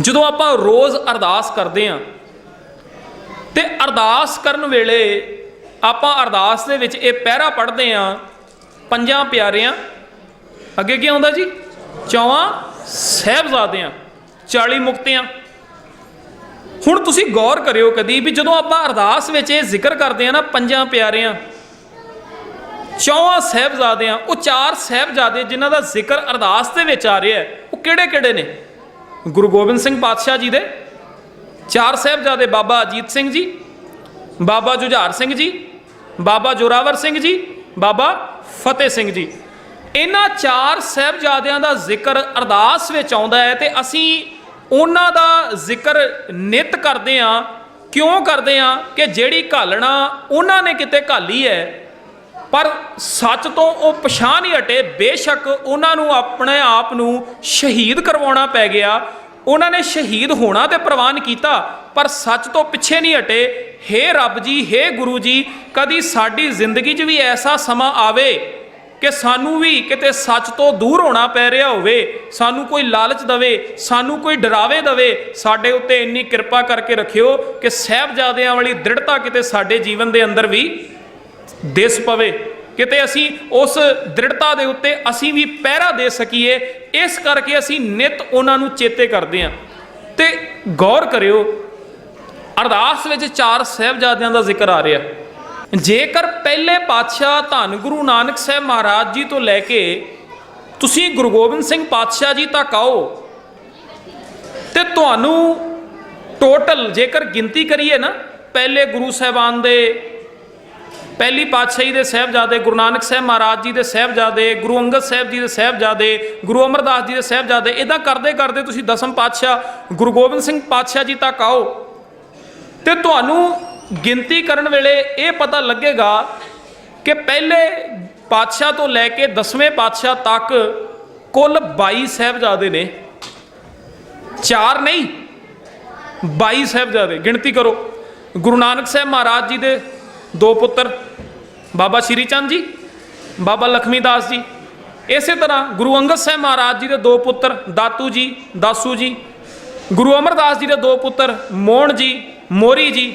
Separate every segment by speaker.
Speaker 1: ਜਦੋਂ ਆਪਾਂ ਰੋਜ਼ ਅਰਦਾਸ ਕਰਦੇ ਆਂ ਤੇ ਅਰਦਾਸ ਕਰਨ ਵੇਲੇ ਆਪਾਂ ਅਰਦਾਸ ਦੇ ਵਿੱਚ ਇਹ ਪਹਿਰਾ ਪੜ੍ਹਦੇ ਆਂ ਪੰਜਾਂ ਪਿਆਰਿਆਂ, ਅੱਗੇ ਕੀ ਆਉਂਦਾ ਜੀ? ਚੌਵਾਂ ਸਹਿਬਜ਼ਾਦਿਆਂ 40 ਮੁਕਤਿਆਂ। ਹੁਣ ਤੁਸੀਂ ਗੌਰ ਕਰਿਓ ਕਦੀ ਵੀ ਜਦੋਂ ਆਪਾਂ ਅਰਦਾਸ ਵਿੱਚ ਇਹ ਜ਼ਿਕਰ ਕਰਦੇ ਆ ਨਾ, ਪੰਜਾਂ ਪਿਆਰਿਆਂ, ਚੌਵਾਂ ਸਹਿਬਜ਼ਾਦਿਆਂ, ਉਹ ਚਾਰ ਸਹਿਬਜ਼ਾਦੇ ਜਿਨ੍ਹਾਂ ਦਾ ਜ਼ਿਕਰ ਅਰਦਾਸ ਦੇ ਵਿੱਚ ਆ ਰਿਹਾ ਉਹ ਕਿਹੜੇ ਕਿਹੜੇ ਨੇ? ਗੁਰੂ ਗੋਬਿੰਦ ਸਿੰਘ ਪਾਤਸ਼ਾਹ ਜੀ ਦੇ, ਚਾਰ ਸਹਿਬਜ਼ਾਦੇ ਬਾਬਾ ਅਜੀਤ ਸਿੰਘ ਜੀ, ਬਾਬਾ ਜੁਝਾਰ ਸਿੰਘ ਜੀ, ਬਾਬਾ ਜੋਰਾਵਰ ਸਿੰਘ ਜੀ, ਬਾਬਾ ਫਤਿਹ ਸਿੰਘ ਜੀ। ਇਹਨਾਂ ਚਾਰ ਸਹਿਬਜ਼ਾਦਿਆਂ ਦਾ ਜ਼ਿਕਰ ਅਰਦਾਸ ਵਿੱਚ ਆਉਂਦਾ ਹੈ ਤੇ ਅਸੀਂ ਉਹਨਾਂ ਦਾ ਜ਼ਿਕਰ ਨਿਤ ਕਰਦੇ ਆਂ ਕਿਉਂ ਕਰਦੇ ਆਂ ਕਿ ਜਿਹੜੀ ਘਾਲਣਾ ਉਹਨਾਂ ਨੇ ਕਿਤੇ ਘਾਲੀ ਹੈ ਪਰ ਸੱਚ ਤੋਂ ਉਹ ਪਛਾਣ ਨਹੀਂ ਹਟੇ। ਬੇਸ਼ੱਕ ਉਹਨਾਂ ਨੂੰ ਆਪਣੇ ਆਪ ਨੂੰ ਸ਼ਹੀਦ ਕਰਵਾਉਣਾ ਪੈ ਗਿਆ। ਉਹਨਾਂ ਨੇ ਸ਼ਹੀਦ ਹੋਣਾ ਤੇ ਪ੍ਰਵਾਨ ਕੀਤਾ, ਪਰ ਸੱਚ ਤੋਂ ਪਿੱਛੇ ਨਹੀਂ ਹਟੇ। ਹੇ ਰੱਬ ਜੀ, ਹੇ ਗੁਰੂ ਜੀ, ਕਦੀ ਸਾਡੀ ਜ਼ਿੰਦਗੀ 'ਚ ਵੀ ਐਸਾ ਸਮਾਂ ਆਵੇ ਕਿ ਸਾਨੂੰ ਵੀ ਕਿਤੇ ਸੱਚ ਤੋਂ ਦੂਰ ਹੋਣਾ ਪੈ ਰਿਹਾ ਹੋਵੇ। ਸਾਨੂੰ ਕੋਈ ਲਾਲਚ ਦਵੇ, ਸਾਨੂੰ ਕੋਈ ਡਰਾਵੇ ਦਵੇ। ਸਾਡੇ ਉੱਤੇ ਇੰਨੀ ਕਿਰਪਾ ਕਰਕੇ ਰੱਖਿਓ ਕਿ ਸਹਿਬਜ਼ਾਦਿਆਂ ਵਾਲੀ ਦ੍ਰਿੜਤਾ ਕਿਤੇ ਸਾਡੇ ਜੀਵਨ ਦੇ ਅੰਦਰ ਵੀ ਦਿਸ ਪਵੇ, ਕਿਤੇ ਅਸੀਂ ਉਸ ਦ੍ਰਿੜਤਾ ਦੇ ਉੱਤੇ ਅਸੀਂ ਵੀ ਪਹਿਰਾ ਦੇ ਸਕੀਏ, ਇਸ ਕਰਕੇ ਅਸੀਂ ਨਿਤ ਉਹਨਾਂ ਨੂੰ ਚੇਤੇ ਕਰਦੇ ਹਾਂ। ਤੇ ਗੌਰ ਕਰਿਓ, ਅਰਦਾਸ ਵਿੱਚ ਚਾਰ ਸਹਿਬਜ਼ਾਦਿਆਂ ਦਾ ਜ਼ਿਕਰ ਆ ਰਿਹਾ। ਜੇਕਰ ਪਹਿਲੇ ਪਾਤਸ਼ਾਹ ਧੰਨ ਗੁਰੂ ਨਾਨਕ ਸਾਹਿਬ ਮਹਾਰਾਜ ਜੀ ਤੋਂ ਲੈ ਕੇ ਤੁਸੀਂ ਗੁਰੂ ਗੋਬਿੰਦ ਸਿੰਘ ਪਾਤਸ਼ਾਹ ਜੀ ਤੱਕ ਆਓ, ਤੇ ਤੁਹਾਨੂੰ ਟੋਟਲ ਜੇਕਰ ਗਿਣਤੀ ਕਰੀਏ ਨਾ, ਪਹਿਲੇ ਗੁਰੂ ਸਾਹਿਬਾਨ ਦੇ ਪਹਿਲੀ ਪਾਤਸ਼ਾਹੀ ਦੇ ਸਹਿਬਜ਼ਾਦੇ ਗੁਰੂ ਨਾਨਕ ਸਾਹਿਬ ਮਹਾਰਾਜ ਜੀ ਦੇ ਸਹਿਬਜ਼ਾਦੇ, ਗੁਰੂ ਅੰਗਦ ਸਾਹਿਬ ਜੀ ਦੇ ਸਹਿਬਜ਼ਾਦੇ, ਗੁਰੂ ਅਮਰਦਾਸ ਜੀ ਦੇ ਸਹਿਬਜ਼ਾਦੇ ਇਦਾਂ ਕਰਦੇ ਕਰਦੇ ਤੁਸੀਂ ਦਸਮ ਪਾਤਸ਼ਾਹ, ਗੁਰੂ ਗੋਬਿੰਦ ਸਿੰਘ ਪਾਤਸ਼ਾਹ ਜੀ ਤੱਕ ਆਓ। ਤੇ ਤੁਹਾਨੂੰ ਗਿਣਤੀ ਕਰਨ ਵੇਲੇ ਇਹ ਪਤਾ ਲੱਗੇਗਾ ਕਿ ਪਹਿਲੇ ਪਾਤਸ਼ਾਹ ਤੋਂ ਲੈ ਕੇ ਦਸਵੇਂ ਪਾਤਸ਼ਾਹ ਤੱਕ ਕੁੱਲ 22 ਸਹਿਬਜ਼ਾਦੇ ਨੇ। ਚਾਰ ਨਹੀਂ 22 ਸਹਿਬਜ਼ਾਦੇ, ਗਿਣਤੀ ਕਰੋ। ਗੁਰੂ ਨਾਨਕ ਸਾਹਿਬ ਮਹਾਰਾਜ ਜੀ ਦੇ ਦੋ ਪੁੱਤਰ, ਬਾਬਾ ਸ਼੍ਰੀ ਚੰਦ ਜੀ, ਬਾਬਾ ਲਖਮੀ ਦਾਸ ਜੀ। ਇਸੇ ਤਰ੍ਹਾਂ ਗੁਰੂ ਅੰਗਦ ਸਾਹਿਬ ਮਹਾਰਾਜ ਜੀ ਦੇ ਦੋ ਪੁੱਤਰ ਦਾਤੂ ਜੀ, ਦਾਸੂ ਜੀ, ਗੁਰੂ ਅਮਰਦਾਸ ਜੀ ਦੇ ਦੋ ਪੁੱਤਰ ਮੋਹਣ ਜੀ, ਮੋਰੀ ਜੀ,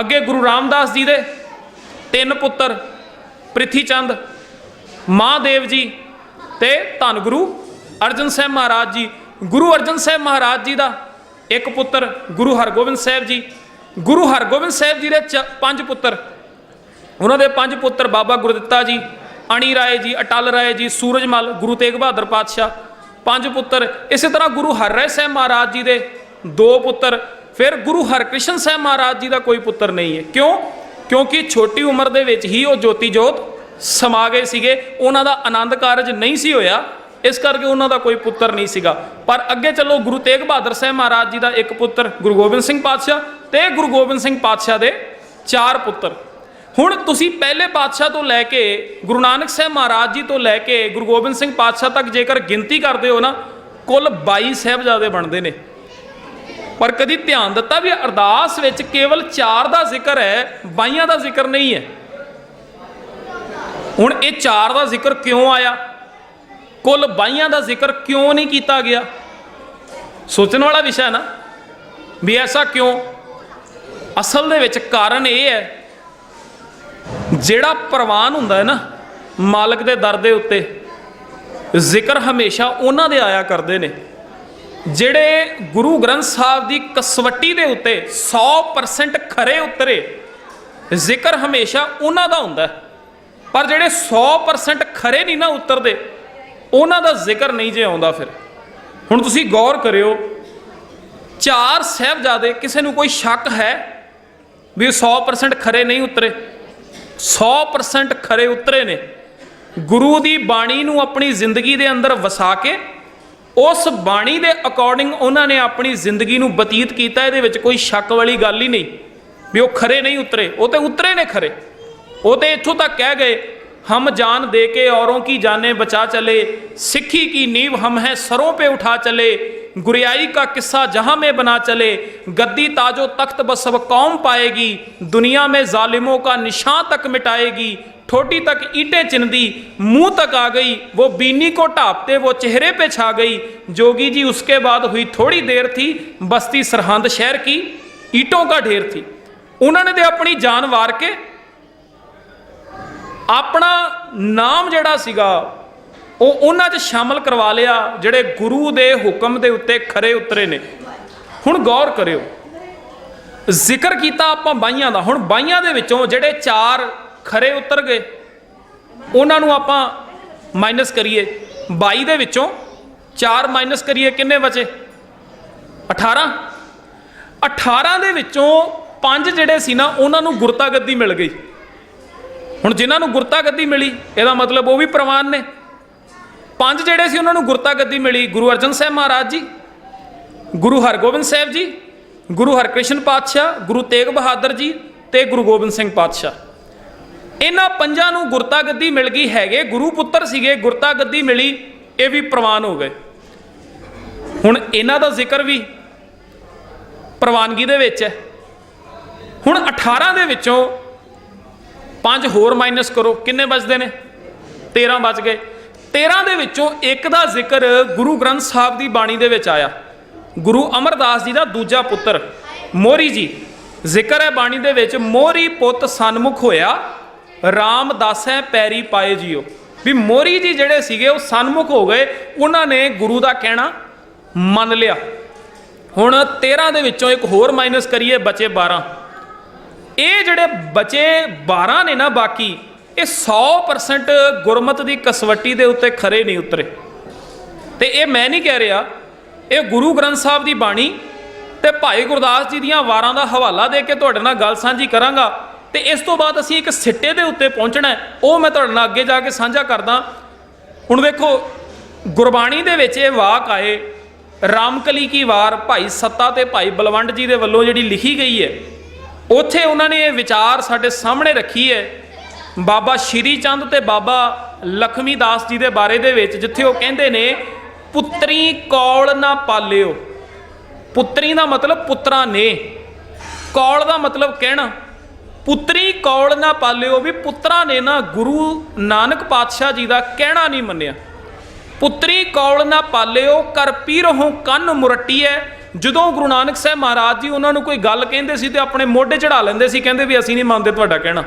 Speaker 1: ਅੱਗੇ ਗੁਰੂ ਰਾਮਦਾਸ ਜੀ ਦੇ ਤਿੰਨ ਪੁੱਤਰ ਪ੍ਰਿਥੀ ਚੰਦ, ਮਹਾਦੇਵ ਜੀ ਤੇ ਧੰਨ ਗੁਰੂ ਅਰਜਨ ਸਾਹਿਬ ਮਹਾਰਾਜ ਜੀ। ਗੁਰੂ ਅਰਜਨ ਸਾਹਿਬ ਮਹਾਰਾਜ ਜੀ ਦਾ ਇੱਕ ਪੁੱਤਰ ਗੁਰੂ ਹਰਗੋਬਿੰਦ ਸਾਹਿਬ ਜੀ ਗੁਰੂ ਹਰਗੋਬਿੰਦ ਸਾਹਿਬ ਜੀ ਦੇ ਚ- ਪੰਜ ਪੁੱਤਰ। ਉਹਨਾਂ ਦੇ ਪੰਜ ਪੁੱਤਰ ਬਾਬਾ ਗੁਰਦਿੱਤਾ ਜੀ, ਅਣੀ ਰਾਏ ਜੀ, ਅਟਲ ਰਾਏ ਜੀ, ਸੂਰਜਮਲ, ਗੁਰੂ ਤੇਗ ਬਹਾਦਰ ਪਾਤਸ਼ਾਹ। ਪੰਜ ਪੁੱਤਰ। ਇਸੇ ਤਰ੍ਹਾਂ ਗੁਰੂ ਹਰਰਾਏ ਸਾਹਿਬ ਮਹਾਰਾਜ ਜੀ ਦੇ ਦੋ ਪੁੱਤਰ। ਫਿਰ ਗੁਰੂ ਹਰਕ੍ਰਿਸ਼ਨ ਸਾਹਿਬ ਮਹਾਰਾਜ ਜੀ ਦਾ ਕੋਈ ਪੁੱਤਰ ਨਹੀਂ ਹੈ। ਕਿਉਂ? ਕਿਉਂਕਿ ਛੋਟੀ ਉਮਰ ਦੇ ਵਿੱਚ ਹੀ ਉਹ ਜੋਤੀ ਜੋਤ ਸਮਾ ਗਏ ਸੀਗੇ। ਉਹਨਾਂ ਦਾ ਆਨੰਦ ਕਾਰਜ ਨਹੀਂ ਸੀ ਹੋਇਆ। ਇਸ ਕਰਕੇ ਉਹਨਾਂ ਦਾ ਕੋਈ ਪੁੱਤਰ ਨਹੀਂ ਸੀਗਾ। ਪਰ ਅੱਗੇ ਚੱਲੋ ਗੁਰੂ ਤੇਗ ਬਹਾਦਰ ਸਾਹਿਬ ਮਹਾਰਾਜ ਜੀ ਦਾ ਇੱਕ ਪੁੱਤਰ ਗੁਰੂ ਗੋਬਿੰਦ ਸਿੰਘ ਪਾਤਸ਼ਾਹ ਤੇ ਗੁਰੂ ਗੋਬਿੰਦ ਸਿੰਘ ਪਾਤਸ਼ਾਹ ਦੇ ਚਾਰ ਪੁੱਤਰ। ਹੁਣ ਤੁਸੀਂ ਪਹਿਲੇ ਪਾਤਸ਼ਾਹ ਤੋਂ ਲੈ ਕੇ ਗੁਰੂ ਨਾਨਕ ਸਾਹਿਬ ਮਹਾਰਾਜ ਜੀ ਤੋਂ ਲੈ ਕੇ ਗੁਰੂ ਗੋਬਿੰਦ ਸਿੰਘ ਪਾਤਸ਼ਾਹ ਤੱਕ ਜੇਕਰ ਗਿਣਤੀ ਕਰਦੇ ਹੋ ਨਾ, ਕੁੱਲ 22 ਸਾਹਿਬਜ਼ਾਦੇ ਬਣਦੇ ਨੇ। ਪਰ ਕਦੀ ਧਿਆਨ ਦਿੱਤਾ ਵੀ ਅਰਦਾਸ ਵਿੱਚ ਕੇਵਲ 4 ਦਾ ਜ਼ਿਕਰ ਹੈ 22 ਦਾ ਜ਼ਿਕਰ ਨਹੀਂ ਹੈ। ਹੁਣ ਇਹ 4 ਦਾ ਜ਼ਿਕਰ ਕਿਉਂ ਆਇਆ? ਕੁੱਲ 22 ਦਾ ਜ਼ਿਕਰ ਕਿਉਂ ਨਹੀਂ ਕੀਤਾ ਗਿਆ? ਸੋਚਣ ਵਾਲਾ ਵਿਸ਼ਾ ਹੈ ਨਾ, ਵੀ ਐਸਾ ਕਿਉਂ ਅਸਲ ਦੇ ਵਿੱਚ ਕਾਰਨ ਇਹ ਹੈ, ਜਿਹੜਾ ਪ੍ਰਵਾਨ ਹੁੰਦਾ ਹੈ ਨਾ, ਮਾਲਕ ਦੇ ਦਰ ਦੇ ਉੱਤੇ, ਜ਼ਿਕਰ ਹਮੇਸ਼ਾ ਉਹਨਾਂ ਦੇ ਆਇਆ ਕਰਦੇ ਨੇ, ਜਿਹੜੇ ਗੁਰੂ ਗ੍ਰੰਥ ਸਾਹਿਬ ਦੀ ਕਸਵੱਟੀ ਦੇ ਉੱਤੇ 100% ਖਰੇ ਉਤਰੇ, ਜ਼ਿਕਰ ਹਮੇਸ਼ਾ ਉਹਨਾਂ ਦਾ ਹੁੰਦਾ ਪਰ ਜਿਹੜੇ 100% ਖਰੇ ਨਹੀਂ ਨਾ ਉਤਰਦੇ, ਉਹਨਾਂ ਦਾ ਜ਼ਿਕਰ ਨਹੀਂ ਜੇ ਆਉਂਦਾ ਫਿਰ। ਹੁਣ ਤੁਸੀਂ ਗੌਰ ਕਰਿਓ, ਚਾਰ ਸਾਹਿਬਜ਼ਾਦੇ, ਕਿਸੇ ਨੂੰ ਕੋਈ ਸ਼ੱਕ ਹੈ? ਵੀ 100% ਖਰੇ ਨਹੀਂ ਉਤਰੇ। 100% ਖਰੇ ਉਤਰੇ ਨੇ। ਗੁਰੂ ਦੀ ਬਾਣੀ ਨੂੰ ਆਪਣੀ ਜ਼ਿੰਦਗੀ ਦੇ ਅੰਦਰ ਵਸਾ ਕੇ, ਉਸ ਬਾਣੀ ਦੇ ਅਕੋਰਡਿੰਗ ਉਹਨਾਂ ਨੇ ਆਪਣੀ ਜ਼ਿੰਦਗੀ ਨੂੰ ਬਤੀਤ ਕੀਤਾ, ਇਹਦੇ ਵਿੱਚ ਕੋਈ ਸ਼ੱਕ ਵਾਲੀ ਗੱਲ ਹੀ ਨਹੀਂ ਵੀ ਉਹ ਖਰੇ ਨਹੀਂ ਉਤਰੇ। ਉਹ ਤੇ ਉਤਰੇ ਨੇ ਖਰੇ। ਉਹ ਤੇ ਇੱਥੋਂ ਤੱਕ ਕਹਿ ਗਏ, ਹਮ ਜਾਨ ਦੇ ਕੇ ਔਰੋਂ ਕੀ ਜਾਨੇ ਬਚਾ ਚਲੇ, ਸਿੱਖੀ ਕੀ ਨੀਵ ਹਮ ਹੈ ਸਰੋਂ ਪੇ ਉਠਾ ਚਲੇ। गुरियाई का किस्सा जहां में बना चले गद्दी ताजो तख्त बस सब कौम पाएगी दुनिया में जालिमों का निशान तक मिटाएगी ठोटी तक ईटे चिन्हदी मुंह तक आ गई वो बीनी को ढापते वो चेहरे पे छा गई जोगी जी उसके बाद हुई थोड़ी देर थी बस्ती सरहंद शहर की ईटों का ढेर थी उन्होंने ਤੇ ਆਪਣੀ ਜਾਨ ਵਾਰ ਕੇ ਆਪਣਾ ਨਾਮ ਜਿਹੜਾ ਸੀਗਾ ਉਹ ਉਹਨਾਂ 'ਚ ਸ਼ਾਮਲ ਕਰਵਾ ਲਿਆ, ਜਿਹੜੇ ਗੁਰੂ ਦੇ ਹੁਕਮ ਦੇ ਉੱਤੇ ਖਰੇ ਉਤਰੇ ਨੇ। ਹੁਣ ਗੌਰ ਕਰਿਓ, ਜ਼ਿਕਰ ਕੀਤਾ ਆਪਾਂ ਬਾਈਆਂ ਦਾ। ਹੁਣ ਬਾਈਆਂ ਦੇ ਵਿੱਚੋਂ ਜਿਹੜੇ ਚਾਰ ਖਰੇ ਉਤਰ ਗਏ, ਉਹਨਾਂ ਨੂੰ ਆਪਾਂ ਮਾਈਨਸ ਕਰੀਏ। 22 ਦੇ ਵਿੱਚੋਂ 4 ਮਾਈਨਸ ਕਰੀਏ, ਕਿੰਨੇ ਬਚੇ? 18 18 ਦੇ ਵਿੱਚੋਂ ਪੰਜ ਜਿਹੜੇ ਸੀ ਨਾ, ਉਹਨਾਂ ਨੂੰ ਗੁਰਤਾ ਗੱਦੀ ਮਿਲ ਗਈ। ਹੁਣ ਜਿਨ੍ਹਾਂ ਨੂੰ ਗੁਰਤਾ ਗੱਦੀ ਮਿਲੀ, ਇਹਦਾ ਮਤਲਬ ਉਹ ਵੀ ਪ੍ਰਵਾਨ ਨੇ। ਪੰਜ ਜਿਹੜੇ ਸੀ ਉਹਨਾਂ ਨੂੰ ਗੁਰਤਾ ਗੱਦੀ ਮਿਲੀ, ਗੁਰੂ ਅਰਜਨ ਸਾਹਿਬ ਮਹਾਰਾਜ ਜੀ, ਗੁਰੂ ਹਰਗੋਬਿੰਦ ਸਾਹਿਬ ਜੀ, ਗੁਰੂ ਹਰਕ੍ਰਿਸ਼ਨ ਪਾਤਸ਼ਾਹ, ਗੁਰੂ ਤੇਗ ਬਹਾਦਰ ਜੀ ਤੇ ਗੁਰੂ ਗੋਬਿੰਦ ਸਿੰਘ ਪਾਤਸ਼ਾਹ। ਇਹਨਾਂ ਪੰਜਾਂ ਨੂੰ ਗੁਰਤਾ ਗੱਦੀ ਮਿਲ ਗਈ ਹੈਗੇ, ਗੁਰੂ ਪੁੱਤਰ ਸੀਗੇ ਗੁਰਤਾ ਗੱਦੀ ਮਿਲੀ, ਇਹ ਵੀ ਪ੍ਰਵਾਨ ਹੋ ਗਏ। ਹੁਣ ਇਹਨਾਂ ਦਾ ਜ਼ਿਕਰ ਵੀ ਪ੍ਰਵਾਨਗੀ ਦੇ ਵਿੱਚ ਹੈ। ਹੁਣ 18 ਦੇ ਵਿੱਚੋਂ ਪੰਜ ਹੋਰ ਮਾਈਨਸ ਕਰੋ, ਕਿੰਨੇ ਬਚਦੇ ਨੇ? 13 ਬਚ ਗਏ। 13 ਦੇ ਵਿੱਚੋਂ ਇੱਕ ਦਾ ਜ਼ਿਕਰ ਗੁਰੂ ਗ੍ਰੰਥ ਸਾਹਿਬ ਦੀ ਬਾਣੀ ਦੇ ਵਿੱਚ ਆਇਆ। ਗੁਰੂ ਅਮਰਦਾਸ ਜੀ ਦਾ ਦੂਜਾ ਪੁੱਤਰ, ਮੋਰੀ ਜੀ। ਜ਼ਿਕਰ ਹੈ ਬਾਣੀ ਦੇ ਵਿੱਚ, ਮੋਰੀ ਪੁੱਤ ਸਨਮੁਖ ਹੋਇਆ ਰਾਮਦਾਸੈ ਪੈਰੀ ਪਾਏ ਜੀਓ। ਵੀ ਮੋਰੀ ਜੀ ਜਿਹੜੇ ਸੀਗੇ, ਉਹ ਸਨਮੁਖ ਹੋ ਗਏ, ਉਹਨਾਂ ਨੇ ਗੁਰੂ ਦਾ ਕਹਿਣਾ ਮੰਨ ਲਿਆ। ਹੁਣ 13 ਦੇ ਵਿੱਚੋਂ ਇੱਕ ਹੋਰ ਮਾਈਨਸ ਕਰੀਏ, ਬਚੇ 12 ਇਹ ਜਿਹੜੇ ਬਚੇ 12 ਨੇ ਨਾ ਬਾਕੀ ਇਹ 100% ਗੁਰਮਤ ਦੀ ਕਸਵੱਟੀ ਦੇ ਉੱਤੇ ਖਰੇ ਨਹੀਂ ਉਤਰੇ। ਤੇ ਇਹ ਮੈਂ ਨਹੀਂ ਕਹਿ ਰਿਹਾ, ਇਹ ਗੁਰੂ ਗ੍ਰੰਥ ਸਾਹਿਬ ਦੀ ਬਾਣੀ ਤੇ ਭਾਈ ਗੁਰਦਾਸ ਜੀ ਦੀਆਂ ਵਾਰਾਂ ਦਾ ਹਵਾਲਾ ਦੇ ਕੇ ਤੁਹਾਡੇ ਨਾਲ ਗੱਲ ਸਾਂਝੀ ਕਰਾਂਗਾ ਤੇ ਇਸ ਤੋਂ ਬਾਅਦ ਅਸੀਂ ਇੱਕ ਸਿੱਟੇ ਦੇ ਉੱਤੇ ਪਹੁੰਚਣਾ ਉਹ ਮੈਂ ਤੁਹਾਡੇ ਨਾਲ ਅੱਗੇ ਜਾ ਕੇ ਸਾਂਝਾ ਕਰਦਾ। ਹੁਣ ਵੇਖੋ, ਗੁਰਬਾਣੀ ਦੇ ਵਿੱਚ ਇਹ ਵਾਕ ਆਏ, ਰਾਮਕਲੀ ਕੀ ਵਾਰ, ਭਾਈ ਸੱਤਾ ਤੇ ਭਾਈ ਬਲਵੰਡ ਜੀ ਦੇ ਵੱਲੋਂ ਜਿਹੜੀ ਲਿਖੀ ਗਈ ਹੈ, ਉੱਥੇ ਉਹਨਾਂ ਨੇ ਇਹ ਵਿਚਾਰ ਸਾਡੇ ਸਾਹਮਣੇ ਰੱਖੀ ਹੈ। ਬਾਬਾ ਸ਼੍ਰੀ ਚੰਦ ਤੇ ਬਾਬਾ ਲਖਮੀ ਦਾਸ ਜੀ ਦੇ ਬਾਰੇ ਦੇ ਵਿੱਚ ਜਿੱਥੇ ਉਹ ਕਹਿੰਦੇ ਨੇ, ਪੁੱਤਰੀ ਕੌਲ ਨਾ ਪਾਲਿਓ। ਪੁੱਤਰੀ ਦਾ ਮਤਲਬ ਪੁੱਤਰਾਂ ਨੇ। ਕੌਲ ਦਾ ਮਤਲਬ ਕਹਿਣਾ, ਪੁੱਤਰੀ ਕੌਲ ਨਾ ਪਾਲਿਓ ਵੀ ਪੁੱਤਰਾਂ ਨੇ ਨਾ ਗੁਰੂ ਨਾਨਕ ਪਾਤਸ਼ਾਹ ਜੀ ਦਾ ਕਹਿਣਾ ਨਹੀਂ ਮੰਨਿਆ। ਪੁੱਤਰੀ ਕੌਲ ਨਾ ਪਾਲਿਓ, ਕਰ ਪੀਰਹੋਂ ਕੰਨ ਮੁਰਟੀਐ। ਜਦੋਂ ਗੁਰੂ ਨਾਨਕ ਸਾਹਿਬ ਮਹਾਰਾਜ ਜੀ ਉਹਨਾਂ ਨੂੰ ਕੋਈ ਗੱਲ ਕਹਿੰਦੇ ਸੀ ਤੇ ਆਪਣੇ ਮੋਢੇ ਚੜਾ ਲੈਂਦੇ ਸੀ, ਕਹਿੰਦੇ ਵੀ ਅਸੀਂ ਨਹੀਂ ਮੰਨਦੇ ਤੁਹਾਡਾ ਕਹਿਣਾ।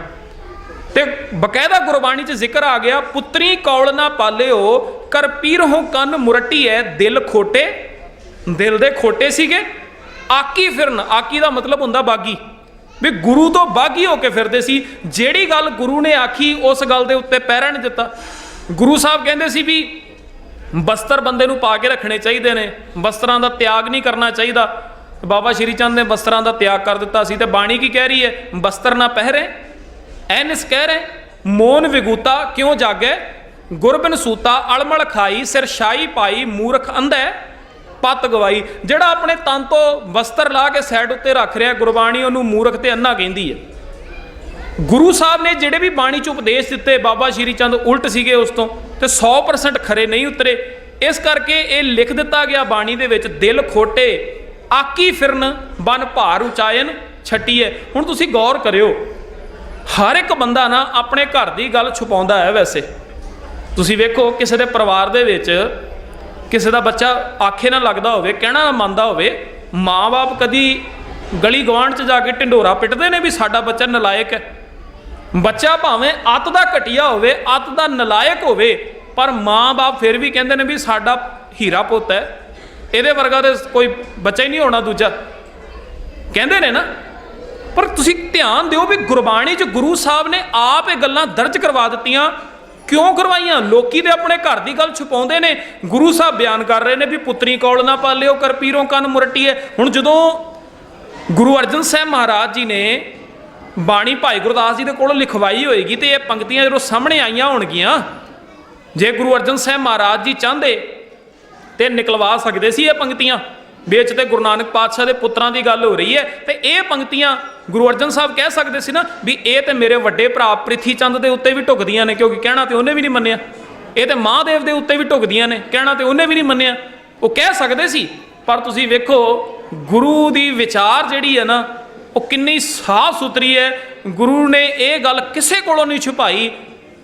Speaker 1: ਤੇ ਬਕਾਇਦਾ ਗੁਰਬਾਣੀ 'ਚ ਜ਼ਿਕਰ ਆ ਗਿਆ, ਪੁੱਤਰੀ ਕੌਲ ਨਾ ਪਾਲਿਓ, ਕਰ ਪੀਰਹੋਂ ਕੰਨ ਮੁਰਟੀਐ ਦਿਲ ਖੋਟੇ, ਦਿਲ ਦੇ ਖੋਟੇ ਸੀਗੇ, ਆਕੀ ਫਿਰਨ, ਆਕੀ ਦਾ ਮਤਲਬ ਹੁੰਦਾ ਬਾਗੀ, ਵੀ ਗੁਰੂ ਤੋਂ ਬਾਗੀ ਹੋ ਕੇ ਫਿਰਦੇ ਸੀ, ਜਿਹੜੀ ਗੱਲ ਗੁਰੂ ਨੇ ਆਖੀ, ਉਸ ਗੱਲ ਦੇ ਉੱਤੇ ਪਹਿਰਾ ਨਹੀਂ ਦਿੱਤਾ। ਗੁਰੂ ਸਾਹਿਬ ਕਹਿੰਦੇ ਸੀ ਵੀ ਬਸਤਰ ਬੰਦੇ ਨੂੰ ਪਾ ਕੇ ਰੱਖਣੇ ਚਾਹੀਦੇ ਨੇ, ਬਸਤਰਾਂ ਦਾ ਤਿਆਗ ਨਹੀਂ ਕਰਨਾ ਚਾਹੀਦਾ। ਬਾਬਾ ਸ਼੍ਰੀ ਚੰਦ ਨੇ ਬਸਤਰਾਂ ਦਾ ਤਿਆਗ ਕਰ ਦਿੱਤਾ ਸੀ, ਤੇ ਬਾਣੀ ਕੀ ਕਹਿ ਰਹੀ ਹੈ? ਬਸਤਰ ਨਾ ਪਹਿਰੇ ਐਨਸ ਕਹਿ ਰਹੇ, ਮੋਨ ਵਿਗੂਤਾ ਕਿਉਂ ਜਾਗੇ? ਗੁਰਬਿਨ ਸੂਤਾ ਅਲਮਲ ਖਾਈ, ਸਿਰ ਸ਼ਾਈ ਪਾਈ, ਮੂਰਖ ਅੰਧੈ, ਪਤ ਗਵਾਈ। ਜਿਹੜਾ ਆਪਣੇ ਤਨ ਤੋਂ ਵਸਤਰ ਲਾ ਕੇ ਸਾਈਡ ਉੱਤੇ ਰੱਖ ਰਿਹਾ, ਗੁਰਬਾਣੀ ਉਹਨੂੰ ਮੂਰਖ ਤੇ ਅੰਨਾ ਕਹਿੰਦੀ ਹੈ। ਗੁਰੂ ਸਾਹਿਬ ਨੇ ਜਿਹੜੇ ਵੀ ਬਾਣੀ ਚ ਉਪਦੇਸ਼ ਦਿੱਤੇ, ਬਾਬਾ ਸ਼੍ਰੀ ਚੰਦ ਉਲਟ ਸੀਗੇ ਉਸ ਤੋਂ ਤੇ 100% ਖਰੇ ਨਹੀਂ ਉਤਰੇ। ਇਸ ਕਰਕੇ ਇਹ ਲਿਖ ਦਿੱਤਾ ਗਿਆ ਬਾਣੀ ਦੇ ਵਿੱਚ, ਦਿਲ ਖੋਟੇ, ਆਕੀ ਫਿਰਨ, ਬਨ ਭਾਰ ਉਚਾਇਨ ਛੱਟੀਏ ਹੁਣ ਤੁਸੀਂ ਗੌਰ ਕਰਿਓ ਹਰ ਇੱਕ ਬੰਦਾ ਨਾ ਆਪਣੇ ਘਰ ਦੀ ਗੱਲ ਛੁਪਾਉਂਦਾ ਹੈ ਵੈਸੇ। ਤੁਸੀਂ ਵੇਖੋ ਕਿਸੇ ਦੇ ਪਰਿਵਾਰ ਦੇ ਵਿੱਚ ਕਿਸੇ ਦਾ ਬੱਚਾ ਆਖੇ ਨਾ ਲੱਗਦਾ ਹੋਵੇ, ਕਹਿਣਾ ਨਾ ਮੰਨਦਾ ਹੋਵੇ, ਮਾਂ-ਬਾਪ ਕਦੀ ਗਲੀ ਗਵਾਂਢ 'ਚ ਜਾ ਕੇ ਢਿੰਡੋਰਾ ਪਿੱਟਦੇ ਨੇ ਵੀ ਸਾਡਾ ਬੱਚਾ ਨਲਾਇਕ ਹੈ। ਬੱਚਾ ਭਾਵੇਂ ਅੱਤ ਦਾ ਘਟੀਆ ਹੋਵੇ, ਅੱਤ ਦਾ ਨਲਾਇਕ ਹੋਵੇ, ਪਰ ਮਾਂ-ਬਾਪ ਫਿਰ ਵੀ ਕਹਿੰਦੇ ਨੇ ਵੀ ਸਾਡਾ ਹੀਰਾ ਪੁੱਤ ਹੈ। ਇਹਦੇ ਵਰਗਾ ਤੇ ਕੋਈ ਬੱਚਾ ਹੀ ਨਹੀਂ ਹੋਣਾ ਦੂਜਾ। ਕਹਿੰਦੇ ਨੇ ਨਾ ਪਰ ਤੁਸੀਂ ਧਿਆਨ ਦਿਓ ਵੀ ਗੁਰਬਾਣੀ 'ਚ ਗੁਰੂ ਸਾਹਿਬ ਨੇ ਆਪ ਇਹ ਗੱਲਾਂ ਦਰਜ ਕਰਵਾ ਦਿੱਤੀਆਂ। ਕਿਉਂ ਕਰਵਾਈਆਂ? ਲੋਕੀ ਦੇ ਆਪਣੇ ਘਰ ਦੀ ਗੱਲ ਛੁਪਾਉਂਦੇ ਨੇ। ਗੁਰੂ ਸਾਹਿਬ ਬਿਆਨ ਕਰ ਰਹੇ ਨੇ ਵੀ ਪੁੱਤਰੀ ਕੋਲ ਨਾ ਪਾਲਿਓ, ਕਰ ਪੀਰੋਂ ਕੰਨ ਮੁਰਟੀਏ ਹੁਣ ਜਦੋਂ ਗੁਰੂ ਅਰਜਨ ਸਾਹਿਬ ਮਹਾਰਾਜ ਜੀ ਨੇ ਬਾਣੀ ਭਾਈ ਗੁਰਦਾਸ ਜੀ ਦੇ ਕੋਲੋਂ ਲਿਖਵਾਈ ਹੋਏਗੀ ਤੇ ਇਹ ਪੰਕਤੀਆਂ ਜਦੋਂ ਸਾਹਮਣੇ ਆਈਆਂ ਹੋਣਗੀਆਂ, ਜੇ ਗੁਰੂ ਅਰਜਨ ਸਾਹਿਬ ਮਹਾਰਾਜ ਜੀ ਚਾਹੁੰਦੇ ਤੇ ਨਿਕਲਵਾ ਸਕਦੇ ਸੀ ਇਹ ਪੰਕਤੀਆਂ। ਵਿੱਚ ਤੇ ਗੁਰੂ ਨਾਨਕ ਪਾਤਸ਼ਾਹ ਦੇ ਪੁੱਤਰਾਂ ਦੀ ਗੱਲ ਹੋ ਰਹੀ ਹੈ ਤੇ ਇਹ ਪੰਕਤੀਆਂ ਗੁਰੂ ਅਰਜਨ ਸਾਹਿਬ ਕਹਿ ਸਕਦੇ ਸੀ ਨਾ ਵੀ ਇਹ ਤੇ ਮੇਰੇ ਵੱਡੇ ਭਰਾ ਪ੍ਰਿਥੀ ਚੰਦ ਦੇ ਉੱਤੇ ਵੀ ਢੁਕਦੀਆਂ ਨੇ, ਕਿਉਂਕਿ ਕਹਿਣਾ ਤੇ ਉਹਨੇ ਵੀ ਨਹੀਂ ਮੰਨਿਆ। ਇਹ ਤੇ ਮਹਾਦੇਵ ਦੇ ਉੱਤੇ ਵੀ ਢੁਕਦੀਆਂ ਨੇ, ਕਹਿਣਾ ਤੇ ਉਹਨੇ ਵੀ ਨਹੀਂ ਮੰਨਿਆ। ਉਹ ਕਹਿ ਸਕਦੇ ਸੀ, ਪਰ ਤੁਸੀਂ ਵੇਖੋ, ਗੁਰੂ ਦੀ ਵਿਚਾਰ ਜਿਹੜੀ ਹੈ ਨਾ, ਉਹ ਕਿੰਨੀ ਸਾਫ਼ ਸੁਥਰੀ ਹੈ। ਗੁਰੂ ਨੇ ਇਹ ਗੱਲ ਕਿਸੇ ਕੋਲੋਂ ਨਹੀਂ ਛੁਪਾਈ।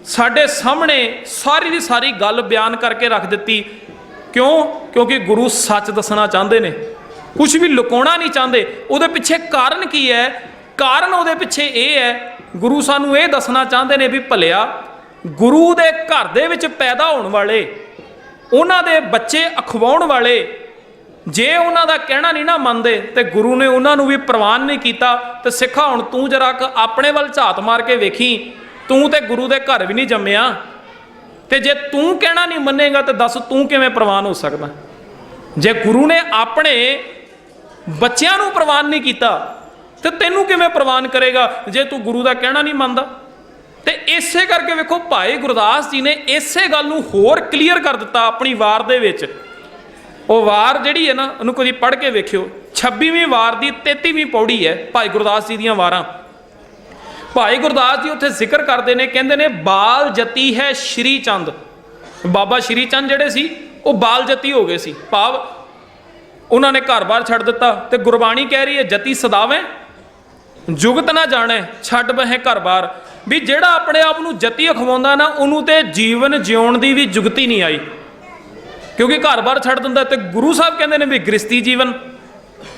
Speaker 1: ਸਾਡੇ ਸਾਹਮਣੇ ਸਾਰੀ ਦੀ ਸਾਰੀ ਗੱਲ ਬਿਆਨ ਕਰਕੇ ਰੱਖ ਦਿੱਤੀ। ਕਿਉਂ? ਕਿਉਂਕਿ ਗੁਰੂ ਸੱਚ ਦੱਸਣਾ ਚਾਹੁੰਦੇ ਨੇ। ਕੁਝ ਵੀ ਲੁਕਾਉਣਾ ਨਹੀਂ ਚਾਹੁੰਦੇ। ਉਹਦੇ ਪਿੱਛੇ ਕਾਰਨ ਕੀ ਹੈ? ਕਾਰਨ ਉਹਦੇ ਪਿੱਛੇ ਇਹ ਹੈ, ਗੁਰੂ ਸਾਨੂੰ ਇਹ ਦੱਸਣਾ ਚਾਹੁੰਦੇ ਨੇ ਵੀ ਭਲਿਆ, ਗੁਰੂ ਦੇ ਘਰ ਦੇ ਵਿੱਚ ਪੈਦਾ ਹੋਣ ਵਾਲੇ, ਉਹਨਾਂ ਦੇ ਬੱਚੇ ਅਖਵਾਉਣ ਵਾਲੇ, ਜੇ ਉਹਨਾਂ ਦਾ ਕਹਿਣਾ ਨਹੀਂ ਨਾ ਮੰਨਦੇ, ਤੇ ਗੁਰੂ ਨੇ ਉਹਨਾਂ ਨੂੰ ਵੀ ਪ੍ਰਵਾਨ ਨਹੀਂ ਕੀਤਾ, ਤੇ ਸਿੱਖਾ ਹੁਣ ਤੂੰ ਜਰਾ ਆਪਣੇ ਵੱਲ ਝਾਤ ਮਾਰ ਕੇ ਵੇਖੀ, ਤੂੰ ਤੇ ਗੁਰੂ ਦੇ ਘਰ ਵੀ ਨਹੀਂ ਜੰਮਿਆ, ਤੇ ਜੇ ਤੂੰ ਕਹਿਣਾ ਨਹੀਂ ਮੰਨੇਗਾ, ਤੇ ਦੱਸ ਤੂੰ ਕਿਵੇਂ ਪ੍ਰਵਾਨ ਹੋ ਸਕਦਾ? ਜੇ ਗੁਰੂ ਨੇ ਆਪਣੇ ਬੱਚਿਆਂ ਨੂੰ ਪ੍ਰਵਾਨ ਨਹੀਂ ਕੀਤਾ ਤੇ ਤੈਨੂੰ ਕਿਵੇਂ ਪ੍ਰਵਾਨ ਕਰੇਗਾ ਜੇ ਤੂੰ ਗੁਰੂ ਦਾ ਕਹਿਣਾ ਨਹੀਂ ਮੰਨਦਾ? ਤੇ ਇਸੇ ਕਰਕੇ ਵੇਖੋ ਭਾਈ ਗੁਰਦਾਸ ਜੀ ਨੇ ਇਸੇ ਗੱਲ ਨੂੰ ਹੋਰ ਕਲੀਅਰ ਕਰ ਦਿੱਤਾ ਆਪਣੀ ਵਾਰ ਦੇ ਵਿੱਚ। ਉਹ ਵਾਰ ਜਿਹੜੀ ਹੈ ਨਾ, ਉਹਨੂੰ ਕਦੀ ਪੜ੍ਹ ਕੇ ਵੇਖਿਓ। 26ਵੀਂ ਵਾਰ ਦੀ 33ਵੀਂ ਪੌੜੀ ਹੈ ਭਾਈ ਗੁਰਦਾਸ ਜੀ ਦੀਆਂ ਵਾਰਾਂ। ਭਾਈ ਗੁਰਦਾਸ ਜੀ ਉੱਥੇ ਜ਼ਿਕਰ ਕਰਦੇ ਨੇ, ਕਹਿੰਦੇ ਨੇ, ਬਾਲ ਜਤੀ ਹੈ ਸ਼੍ਰੀ ਚੰਦ। ਬਾਬਾ ਸ਼੍ਰੀ ਚੰਦ ਜਿਹੜੇ ਸੀ, ਉਹ ਬਾਲ ਜਤੀ ਹੋ ਗਏ ਸੀ। ਭਾਵ ਉਹਨਾਂ ਨੇ ਘਰ-ਬਾਰ ਛੱਡ ਦਿੱਤਾ ਤੇ ਗੁਰਬਾਣੀ ਕਹਿ ਰਹੀ ਹੈ, ਜਤੀ ਸਦਾਵੇਂ ਜੁਗਤ ਨਾ ਜਾਣੇ, ਛੱਡ ਬਹਿ ਘਰ-ਬਾਰ ਵੀ ਜਿਹੜਾ ਆਪਣੇ ਆਪ ਨੂੰ ਜਤੀ ਅਖਵਾਉਂਦਾ ਨਾ, ਉਹਨੂੰ ਤੇ ਜੀਵਨ ਜਿਉਣ ਦੀ ਵੀ ਜੁਗਤੀ ਨਹੀਂ ਆਈ। ਕਿਉਂਕਿ ਘਰ-ਬਾਰ ਛੱਡ ਦਿੰਦਾ ਤੇ ਗੁਰੂ ਸਾਹਿਬ ਕਹਿੰਦੇ ਨੇ ਵੀ ਗ੍ਰਸਤੀ ਜੀਵਨ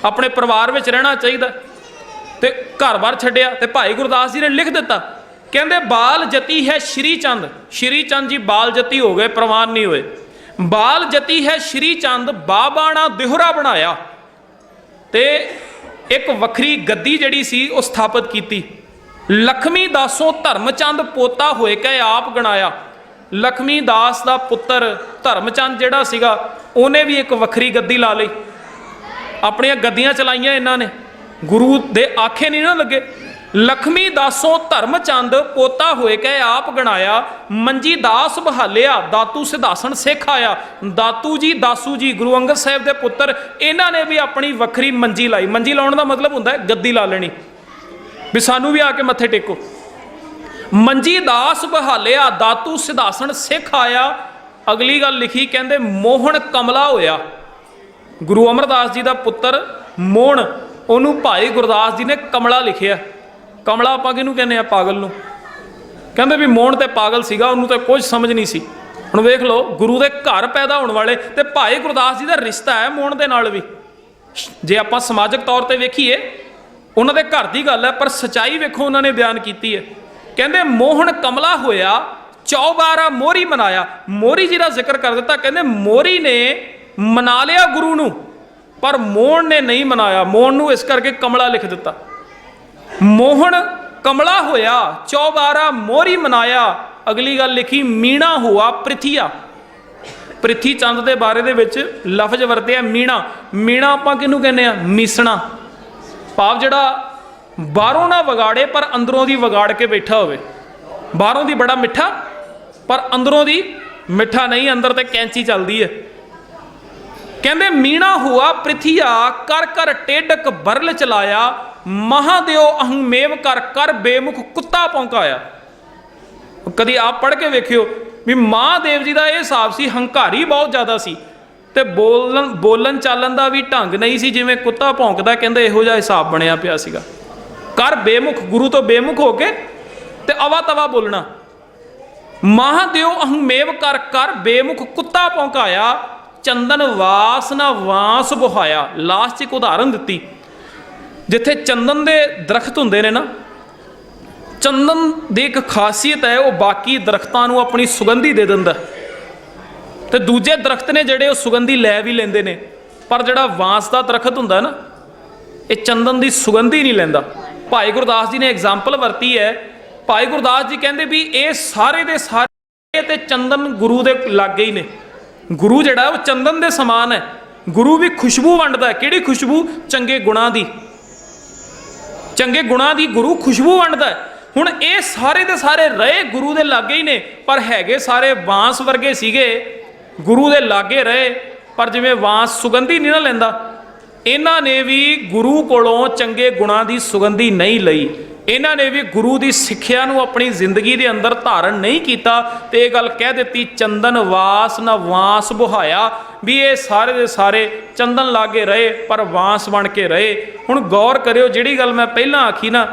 Speaker 1: ਆਪਣੇ ਪਰਿਵਾਰ ਵਿੱਚ ਰਹਿਣਾ ਚਾਹੀਦਾ। ਤੇ ਘਰ-ਬਾਰ ਛੱਡਿਆ ਤੇ ਭਾਈ ਗੁਰਦਾਸ ਜੀ ਨੇ ਲਿਖ ਦਿੱਤਾ। ਕਹਿੰਦੇ, ਬਾਲ ਜਤੀ ਹੈ ਸ਼੍ਰੀ ਚੰਦ। ਸ਼੍ਰੀ ਚੰਦ ਜੀ ਬਾਲ ਜਤੀ ਹੋ ਗਏ, ਪ੍ਰਵਾਨ ਨਹੀਂ ਹੋਏ। ਬਾਲ ਜਤੀ ਹੈ ਸ਼੍ਰੀ ਚੰਦ, ਬਾਬਾਣਾ ਦਿਹਰਾ ਬਣਾਇਆ। ਤੇ ਇੱਕ ਵੱਖਰੀ ਗੱਦੀ ਜਿਹੜੀ ਸੀ ਉਹ ਸਥਾਪਿਤ ਕੀਤੀ। ਲਖਮੀ ਦਾਸੋਂ ਧਰਮਚੰਦ ਪੋਤਾ ਹੋਏ ਕੇ ਆਪ ਗਣਾਇਆ। ਲਖਮੀ ਦਾਸ ਦਾ ਪੁੱਤਰ ਧਰਮਚੰਦ ਜਿਹੜਾ ਸੀਗਾ, ਉਹਨੇ ਵੀ ਇੱਕ ਵੱਖਰੀ ਗੱਦੀ ਲਾ ਲਈ। ਆਪਣੀਆਂ ਗੱਦੀਆਂ ਚਲਾਈਆਂ ਇਹਨਾਂ ਨੇ। ਗੁਰੂ ਦੇ ਆਖੇ ਨਹੀਂ ਨਾ ਲੱਗੇ। ਲਖਮੀ ਦਾਸੋਂ ਧਰਮਚੰਦ ਪੋਤਾ ਹੋਏ ਕੇ ਆਪ ਗਣਾਇਆ, ਮੰਜੀ ਦਾਸ ਬਹਾਲਿਆ, ਦਾਤੂ ਸਿਧਾਸਣ ਸਿੱਖ ਆਇਆ। ਦਾਤੂ ਜੀ, ਦਾਸੂ ਜੀ, ਗੁਰੂ ਅੰਗਦ ਸਾਹਿਬ ਦੇ ਪੁੱਤਰ, ਇਹਨਾਂ ਨੇ ਵੀ ਆਪਣੀ ਵੱਖਰੀ ਮੰਜੀ ਲਾਈ। ਮੰਜੀ ਲਾਉਣ ਦਾ ਮਤਲਬ ਹੁੰਦਾ ਹੈ ਗੱਦੀ ਲਾ ਲੈਣੀ। ਵੀ ਸਾਨੂੰ ਵੀ ਆ ਕੇ ਮੱਥੇ ਟੇਕੋ। ਮੰਜੀ ਦਾਸ ਬਹਾਲਿਆ, ਦਾਤੂ ਸਿਧਾਸਣ ਸਿੱਖ ਆਇਆ। ਅਗਲੀ ਗੱਲ ਲਿਖੀ, ਕਹਿੰਦੇ ਮੋਹਣ ਕਮਲਾ ਹੋਇਆ। ਗੁਰੂ ਅਮਰਦਾਸ ਜੀ ਦਾ ਪੁੱਤਰ ਮੋਹਣ, ਉਹਨੂੰ ਭਾਈ ਗੁਰਦਾਸ ਜੀ ਨੇ ਕਮਲਾ ਲਿਖਿਆ। ਕਮਲਾ ਆਪਾਂ ਕਿਹਨੂੰ ਕਹਿੰਦੇ ਆ? ਪਾਗਲ ਨੂੰ। ਕਹਿੰਦੇ ਵੀ ਮੋਹਣ ਤੇ ਪਾਗਲ ਸੀਗਾ, ਉਹਨੂੰ ਤਾਂ ਕੁਝ ਸਮਝ ਨਹੀਂ ਸੀ। ਹੁਣ ਵੇਖ ਲਓ, ਗੁਰੂ ਦੇ ਘਰ ਪੈਦਾ ਹੋਣ ਵਾਲੇ ਤੇ ਭਾਈ ਗੁਰਦਾਸ ਜੀ ਦਾ ਰਿਸ਼ਤਾ ਹੈ ਮੋਹਣ ਦੇ ਨਾਲ ਵੀ। ਜੇ ਆਪਾਂ ਸਮਾਜਿਕ ਤੌਰ ਤੇ ਵੇਖੀਏ, ਉਹਨਾਂ ਦੇ ਘਰ ਦੀ ਗੱਲ ਹੈ, ਪਰ ਸਚਾਈ ਵੇਖੋ ਉਹਨਾਂ ਨੇ ਬਿਆਨ ਕੀਤੀ ਹੈ। ਕਹਿੰਦੇ ਮੋਹਣ ਕਮਲਾ ਹੋਇਆ, ਚੌਬਾਰਾ ਮੋਰੀ ਮਨਾਇਆ। ਮੋਰੀ ਜੀ ਦਾ ਜ਼ਿਕਰ ਕਰ ਦਿੱਤਾ, ਕਹਿੰਦੇ ਮੋਰੀ ਨੇ ਮਨਾ ਲਿਆ ਗੁਰੂ ਨੂੰ, ਪਰ ਮੋਹਣ ਨੇ ਨਹੀਂ ਮਨਾਇਆ। ਮੋਹਣ ਨੂੰ ਇਸ ਕਰਕੇ ਕਮਲਾ ਲਿਖ ਦਿੱਤਾ। ਮੋਹਣ ਕਮਲਾ ਹੋਇਆ, ਚੌਬਾਰਾ ਮੋਰੀ ਮਨਾਇਆ, ਅਗਲੀ ਗੱਲ ਲਿਖੀ, ਮੀਣਾ ਹੁਆ ਪ੍ਰਿਥੀਆ। ਪ੍ਰਿਥੀ ਚੰਦ ਦੇ ਬਾਰੇ ਦੇ ਵਿੱਚ ਲਫ਼ਜ਼ ਵਰਤਿਆ ਮੀਣਾ। ਮੀਣਾ ਆਪਾਂ ਕਿਹਨੂੰ ਕਹਿੰਦੇ ਆ? ਮੀਸਣਾ। ਭਾਵ ਜਿਹੜਾ ਬਾਹਰੋਂ ਨਾ ਵਿਗਾੜੇ, ਪਰ ਅੰਦਰੋਂ ਦੀ ਵਿਗਾੜ ਕੇ ਬੈਠਾ ਹੋਵੇ। ਬਾਹਰੋਂ ਦੀ ਬੜਾ ਮਿੱਠਾ, ਪਰ ਅੰਦਰੋਂ ਦੀ ਮਿੱਠਾ ਨਹੀਂ, ਅੰਦਰ ਤੇ ਕੈਂਚੀ ਚੱਲਦੀ ਹੈ ਕਹਿੰਦੇ, ਮੀਣਾ ਹੁਆ ਪ੍ਰਿਥੀਆ ਕਰ ਕਰ ਟੇਡਕ ਬਰਲ ਚਲਾਇਆ ਮਹਾਦੇਵ ਅਹੰਮੇਵ ਕਰ ਕਰ ਬੇਮੁਖ ਕੁੱਤਾ ਪੌਂਕਾਇਆ ਕਦੀ ਆਪ ਪੜ੍ਹ ਕੇ ਵੇਖਿਓ ਵੀ ਮਹਾਦੇਵ ਜੀ ਦਾ ਇਹ ਹਿਸਾਬ ਸੀ, ਹੰਕਾਰੀ ਬਹੁਤ ਜ਼ਿਆਦਾ ਸੀ ਤੇ ਬੋਲਣ ਬੋਲਣ ਚਾਲਣ ਦਾ ਵੀ ਢੰਗ ਨਹੀਂ ਸੀ, ਜਿਵੇਂ ਕੁੱਤਾ ਭੌਂਕਦਾ ਕਹਿੰਦੇ ਇਹੋ ਜਿਹਾ ਹਿਸਾਬ ਬਣਿਆ ਪਿਆ ਸੀਗਾ। ਕਰ ਬੇਮੁਖ, ਗੁਰੂ ਤੋਂ ਬੇਮੁਖ ਹੋ ਕੇ ਤੇ ਅਵਾ ਤਵਾ ਬੋਲਣਾ। ਮਹਾਦੇਵ ਅਹਮੇਵ ਕਰ ਕਰ ਬੇਮੁਖ ਕੁੱਤਾ ਭੌਂਕਾਇਆ ਚੰਦਨ ਵਾਸ ਨਾ ਵਾਸ ਬੁਹਾਇਆ। ਲਾਸਟ 'ਚ ਇੱਕ ਉਦਾਹਰਨ ਦਿੱਤੀ। ਜਿੱਥੇ ਚੰਦਨ ਦੇ ਦਰਖਤ ਹੁੰਦੇ ਨੇ ਨਾ, ਚੰਦਨ ਦੀ ਇੱਕ ਖਾਸੀਅਤ ਹੈ, ਉਹ ਬਾਕੀ ਦਰਖਤਾਂ ਨੂੰ ਆਪਣੀ ਸੁਗੰਧੀ ਦੇ ਦਿੰਦਾ ਤੇ ਦੂਜੇ ਦਰਖਤ ਨੇ ਜਿਹੜੇ ਉਹ ਸੁਗੰਧੀ ਲੈ ਵੀ ਲੈਂਦੇ ਨੇ, ਪਰ ਜਿਹੜਾ ਵਾਂਸ ਦਾ ਦਰਖਤ ਹੁੰਦਾ ਨਾ, ਇਹ ਚੰਦਨ ਦੀ ਸੁਗੰਧੀ ਨਹੀਂ ਲੈਂਦਾ। ਭਾਈ ਗੁਰਦਾਸ ਜੀ ਨੇ ਐਗਜ਼ਾਮਪਲ ਵਰਤੀ ਹੈ। ਭਾਈ ਗੁਰਦਾਸ ਜੀ ਕਹਿੰਦੇ ਵੀ ਇਹ ਸਾਰੇ ਦੇ ਸਾਰੇ ਤੇ ਚੰਦਨ ਗੁਰੂ ਦੇ ਲਾਗੇ ਹੀ ਨੇ। ਗੁਰੂ ਜਿਹੜਾ ਉਹ ਚੰਦਨ ਦੇ ਸਮਾਨ ਹੈ। ਗੁਰੂ ਵੀ ਖੁਸ਼ਬੂ ਵੰਡਦਾ ਕਿਹੜੀ ਖੁਸ਼ਬੂ? ਚੰਗੇ ਗੁਣਾਂ ਦੀ। ਚੰਗੇ ਗੁਣਾਂ ਦੀ ਗੁਰੂ ਖੁਸ਼ਬੂ ਵੰਡਦਾ ਹੁਣ ਇਹ ਸਾਰੇ ਦੇ ਸਾਰੇ ਰਹੇ ਗੁਰੂ ਦੇ ਲਾਗੇ ਹੀ ਨੇ, ਪਰ ਹੈਗੇ ਸਾਰੇ ਬਾਂਸ ਵਰਗੇ ਸੀਗੇ, ਗੁਰੂ ਦੇ ਲਾਗੇ ਰਹੇ, ਪਰ ਜਿਵੇਂ ਬਾਂਸ ਸੁਗੰਧੀ ਨਹੀਂ ਨਾ ਲੈਂਦਾ, ਇਹਨਾਂ ਨੇ ਵੀ ਗੁਰੂ ਕੋਲੋਂ ਚੰਗੇ ਗੁਣਾਂ ਦੀ ਸੁਗੰਧੀ ਨਹੀਂ ਲਈ। ਇਹਨਾਂ ਨੇ ਵੀ ਗੁਰੂ ਦੀ ਸਿੱਖਿਆ ਨੂੰ ਆਪਣੀ ਜ਼ਿੰਦਗੀ ਦੇ ਅੰਦਰ ਧਾਰਨ ਨਹੀਂ ਕੀਤਾ ਤੇ ਇਹ ਗੱਲ ਕਹਿ ਦਿੱਤੀ, ਚੰਦਨ ਵਾਸ ਨਾ ਵਾਸ ਬੁਹਾਇਆ। ਵੀ ਇਹ ਸਾਰੇ ਦੇ ਸਾਰੇ ਚੰਦਨ ਲਾਗੇ ਰਹੇ, ਪਰ ਵਾਸ ਬਣ ਕੇ ਰਹੇ। ਹੁਣ ਗੌਰ ਕਰਿਓ, ਜਿਹੜੀ ਗੱਲ ਮੈਂ ਪਹਿਲਾਂ ਆਖੀ ਨਾ,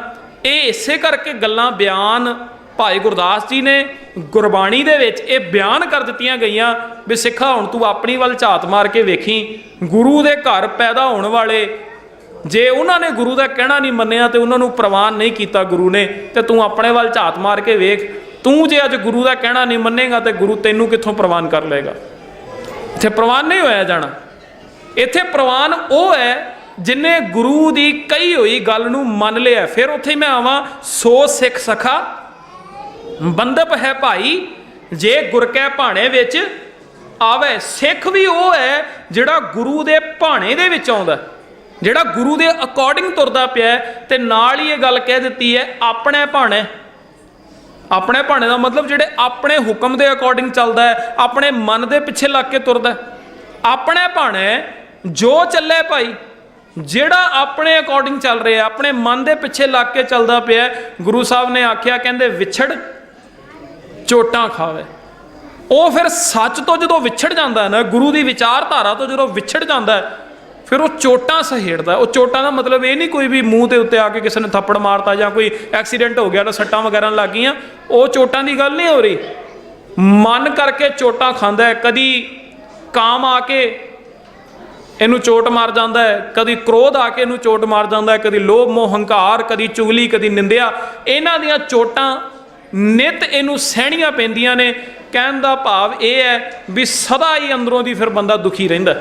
Speaker 1: ਇਹ ਇਸੇ ਕਰਕੇ ਗੱਲਾਂ ਬਿਆਨ ਭਾਈ ਗੁਰਦਾਸ ਜੀ ਨੇ ਗੁਰਬਾਣੀ ਦੇ ਵਿੱਚ ਇਹ ਬਿਆਨ ਕਰ ਦਿੱਤੀਆਂ ਗਈਆਂ ਵੀ ਸਿੱਖਾ ਹੁਣ ਤੂੰ ਆਪਣੀ ਵੱਲ ਝਾਤ ਮਾਰ ਕੇ ਵੇਖੀ, ਗੁਰੂ ਦੇ ਘਰ ਪੈਦਾ ਹੋਣ ਵਾਲੇ ਜੇ ਉਹਨਾਂ ਨੇ ਗੁਰੂ ਦਾ ਕਹਿਣਾ ਨਹੀਂ ਮੰਨਿਆ ਤੇ ਉਹਨਾਂ ਨੂੰ ਪ੍ਰਵਾਨ ਨਹੀਂ ਕੀਤਾ ਗੁਰੂ ਨੇ, ਤੇ ਤੂੰ ਆਪਣੇ ਵੱਲ ਝਾਤ ਮਾਰ ਕੇ ਵੇਖ, ਤੂੰ ਜੇ ਅੱਜ ਗੁਰੂ ਦਾ ਕਹਿਣਾ ਨਹੀਂ ਮੰਨੇਗਾ ਤੇ ਗੁਰੂ ਤੈਨੂੰ ਕਿੱਥੋਂ ਪ੍ਰਵਾਨ ਕਰ ਲਏਗਾ? ਇੱਥੇ ਪ੍ਰਵਾਨ ਨਹੀਂ ਹੋਇਆ ਜਾਣਾ। ਇੱਥੇ ਪ੍ਰਵਾਨ ਉਹ ਹੈ ਜਿਨੇ ਗੁਰੂ ਦੀ ਕਹੀ ਹੋਈ ਗੱਲ ਨੂੰ ਮੰਨ ਲਿਆ। ਫਿਰ ਉੱਥੇ ਮੈਂ ਆਵਾਂ, ਸੋ ਸਿੱਖ ਸਖਾ, ਬੰਦਪ ਹੈ ਭਾਈ, ਜੇ ਗੁਰ ਕੈ ਭਾਣੇ ਵਿੱਚ ਆਵੇ। ਸਿੱਖ ਵੀ ਉਹ ਹੈ ਜਿਹੜਾ ਗੁਰੂ ਦੇ ਭਾਣੇ ਦੇ ਵਿੱਚ ਆਉਂਦਾ। ਜਿਹੜਾ ਗੁਰੂ ਦੇ ਅਕੋਰਡਿੰਗ ਤੁਰਦਾ ਪਿਆ ਹੈ ਤੇ ਨਾਲ ਹੀ ਇਹ ਗੱਲ ਕਹਿ ਦਿੱਤੀ ਹੈ, ਆਪਣੇ ਭਾਣੇ। ਆਪਣੇ ਭਾਣੇ ਦਾ ਮਤਲਬ ਜਿਹੜੇ ਆਪਣੇ ਹੁਕਮ ਦੇ ਅਕੋਰਡਿੰਗ ਚੱਲਦਾ ਹੈ, ਆਪਣੇ ਮਨ ਦੇ ਪਿੱਛੇ ਲੱਗ ਕੇ ਤੁਰਦਾ ਆਪਣੇ ਭਾਣੇ ਜੋ ਚੱਲੇ ਭਾਈ, ਜਿਹੜਾ ਆਪਣੇ ਅਕੋਰਡਿੰਗ ਚੱਲ ਰਿਹਾ, ਆਪਣੇ ਮਨ ਦੇ ਪਿੱਛੇ ਲੱਗ ਕੇ ਚੱਲਦਾ ਪਿਆ ਗੁਰੂ ਸਾਹਿਬ ਨੇ ਆਖਿਆ, ਕਹਿੰਦੇ ਵਿਛੜ, ਚੋਟਾਂ ਖਾਵੇ। ਉਹ ਫਿਰ ਸੱਚ ਤੋਂ ਜਦੋਂ ਵਿਛੜ ਜਾਂਦਾ ਹੈ ਨਾ, ਗੁਰੂ ਦੀ ਵਿਚਾਰਧਾਰਾ ਤੋਂ ਜਦੋਂ ਵਿਛੜ ਜਾਂਦਾ ਹੈ ਫਿਰ ਉਹ ਚੋਟਾਂ ਸਹੇੜਦਾ, ਉਹ ਚੋਟਾਂ ਦਾ ਮਤਲਬ ਇਹ ਨਹੀਂ ਕੋਈ ਵੀ ਮੂੰਹ ਦੇ ਉੱਤੇ ਆ ਕੇ ਕਿਸੇ ਨੇ ਥੱਪੜ ਮਾਰਤਾ ਜਾਂ ਕੋਈ ਐਕਸੀਡੈਂਟ ਹੋ ਗਿਆ ਤਾਂ ਸੱਟਾਂ ਵਗੈਰਾ ਲੱਗ ਗਈਆਂ। ਉਹ ਚੋਟਾਂ ਦੀ ਗੱਲ ਨਹੀਂ ਹੋ ਰਹੀ। ਮਨ ਕਰਕੇ ਚੋਟਾਂ ਖਾਂਦਾ ਹੈ, ਕਦੀ ਕਾਮ ਆ ਕੇ ਇਹਨੂੰ ਚੋਟ ਮਾਰ ਜਾਂਦਾ ਹੈ, ਕਦੀ ਕ੍ਰੋਧ ਆ ਕੇ ਇਹਨੂੰ ਚੋਟ ਮਾਰ ਜਾਂਦਾ ਹੈ, ਕਦੀ ਲੋਭ, ਮੋਹ, ਹੰਕਾਰ, ਕਦੀ ਚੁਗਲੀ, ਕਦੀ ਨਿੰਦਿਆ। ਇਹਨਾਂ ਦੀਆਂ ਚੋਟਾਂ ਨਿਤ ਇਹਨੂੰ ਸਹਿਣੀਆਂ ਪੈਂਦੀਆਂ ਨੇ। ਕਹਿਣ ਦਾ ਭਾਵ ਇਹ ਹੈ ਵੀ ਸਦਾ ਹੀ ਅੰਦਰੋਂ ਦੀ ਫਿਰ ਬੰਦਾ ਦੁਖੀ ਰਹਿੰਦਾ